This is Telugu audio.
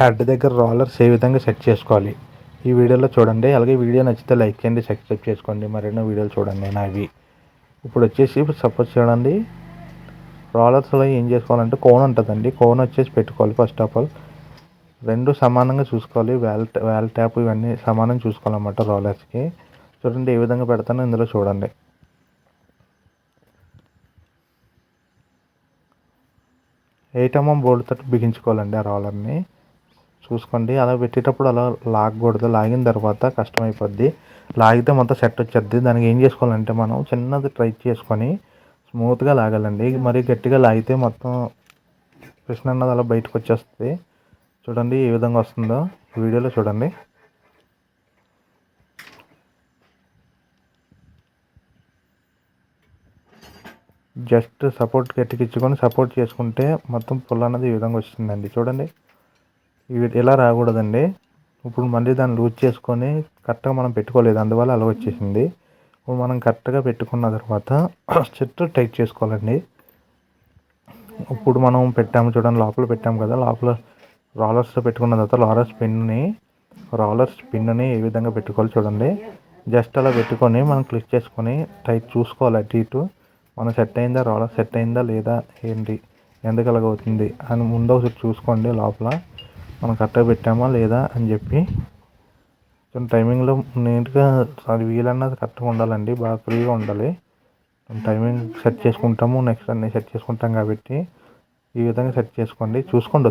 హెడ్ దగ్గర రోలర్స్ ఏ విధంగా సెట్ చేసుకోవాలి? ఈ వీడియోలో చూడండి. అలాగే వీడియో నచ్చితే లైక్ చేయండి సబ్స్క్రైబ్ చేసుకోండి. మరెన్నో వీడియోలు చూడండి నావి ఇప్పుడు వచ్చేసి సపోజ్ చూడండి. రోలర్స్లో ఏం చేసుకోవాలంటే కోన్ ఉంటుందండి. కోన్ వచ్చేసి పెట్టుకోవాలి ఫస్ట్ ఆఫ్ ఆల్ రెండు సమానంగా చూసుకోవాలి. వేల్ వేల్ ట్యాప్ ఇవన్నీ సమానం చూసుకోవాలన్నమాట రోలర్స్కి చూడండి ఏ విధంగా పెడతానో ఇందులో చూడండి. ఎయిట్ ఎంఎం mm తోటి బిగించుకోవాలండి ఆ రోలర్ని చూసుకోండి. అలా పెట్టేటప్పుడు అలా లాగకూడదు. లాగిన తర్వాత కష్టమైపోద్ది. లాగితే మొత్తం సెట్ వచ్చేద్ది. దానికి ఏం చేసుకోవాలంటే మనం చిన్నది ట్రై చేసుకొని స్మూత్గా లాగాలండి. మరి గట్టిగా లాగితే మొత్తం కృష్ణ అన్నది అలా బయటకు వచ్చేస్తుంది. చూడండి ఏ విధంగా వస్తుందో. వీడియోలో చూడండి. జస్ట్ సపోర్ట్ గట్టికిచ్చుకొని సపోర్ట్ చేసుకుంటే మొత్తం పుల్ల అన్నది ఈ విధంగా వస్తుందండి. చూడండి. ఇవి ఇలా రాకూడదండి? ఇప్పుడు మళ్ళీ దాన్ని లూజ్ చేసుకొని కరెక్ట్గా మనం పెట్టుకోలేదు. అందువల్ల అలా వచ్చేసింది. ఇప్పుడు మనం కరెక్ట్గా పెట్టుకున్న తర్వాత చెట్టు టైట్ చేసుకోవాలండి. ఇప్పుడు మనం పెట్టాము చూడండి లోపల పెట్టాము కదా లోపల రోలర్స్ పెట్టుకున్న తర్వాత రోలర్స్ పిన్ని రోలర్స్ పిన్ని ఏ విధంగా పెట్టుకోవాలి చూడండి. జస్ట్ అలా పెట్టుకొని మనం క్లిక్ చేసుకొని టైట్ చూసుకోవాలి అటు ఇటు. మనం సెట్ అయిందా రోలర్ సెట్ అయిందా లేదా ఏంటి? ఎందుకు అలాగ అవుతుంది అని ముందు ఒకసారి చూసుకోండి లోపల. మనం కరెక్ట్గా పెట్టామా లేదా అని చెప్పి. కొంచెం టైమింగ్లో నీట్గా అది వీలన్నది కరెక్ట్గా ఉండాలండి బాగా ఫ్రీగా ఉండాలి. టైమింగ్ సెట్ చేసుకుంటాము నెక్స్ట్ అన్నీ సెట్ చేసుకుంటాం కాబట్టి ఈ విధంగా సెట్ చేసుకోండి చూసుకోండి.